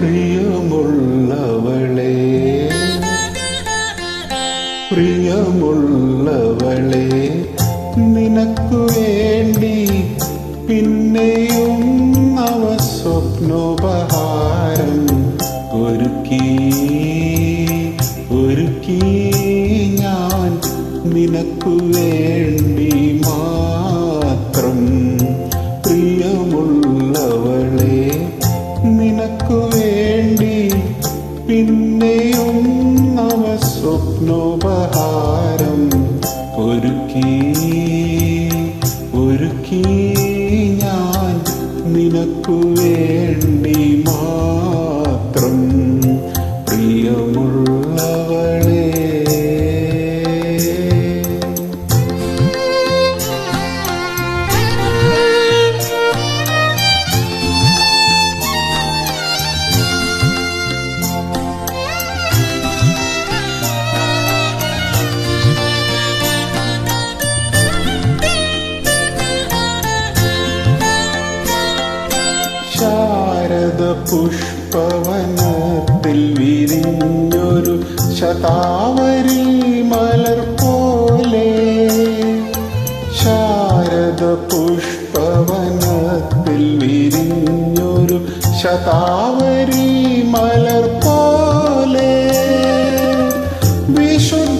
പ്രിയമുള്ളവളെ. പ്രിയമുള്ളവളെ നിനക്കു വേണ്ടി പിന്നെയും അവ സ്വപ്നോപഹാരം ഒരുക്കി. ഒരുക്കി ഞാൻ നിനക്കു വേണ്ടി മാ പ്രിയമുള്ളവളെ ശാരദ പുഷ്പവനത്തിൽ വിരിഞ്ഞൊരു ശതാവരി മലർ പോലെ ശാരദ പുഷ്പവനത്തിൽ വിരിഞ്ഞൊരു ശതാവരി മലർ പോലെ വിശുദ്ധയായി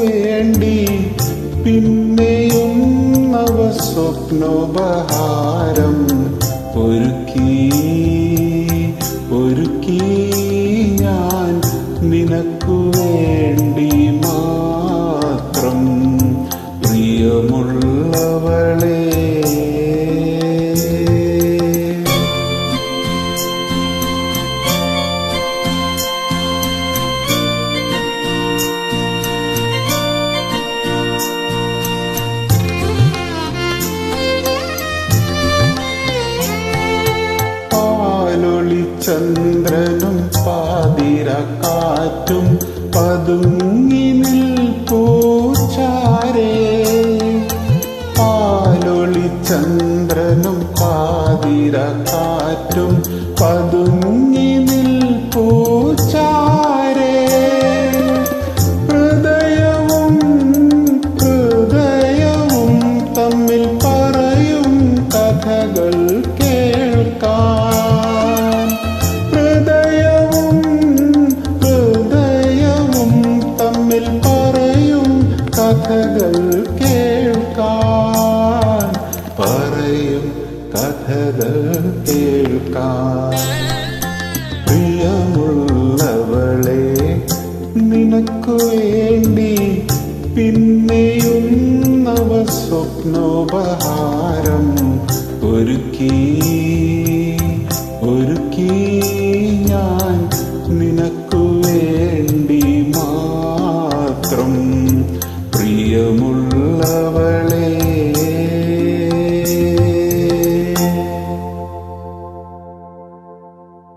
വേണ്ടി പിന്നെയും നവ സ്വപ്നോപഹാരം ഒരുക്കി ഒരുക്കി ഞാൻ നിനക്കു വേണ്ടി മാത്രം ചന്ദ്രനും പാതിര കാറ്റും പതുങ്ങി നിൽപ്പൂച്ചാരേ പാലൊളി ചന്ദ്രനും പാതിര കാറ്റും പതുങ്ങി നിൽപ്പൂച്ചാരേ കഥകൾ കേൾക്കാൻ പറയും കഥകൾ കേൾക്കാൻ. പ്രിയമുള്ളവളെ നിനക്കു വേണ്ടി പിന്നെയും നവ സ്വപ്നോപഹാരം ഒരുക്കി நல்லவளே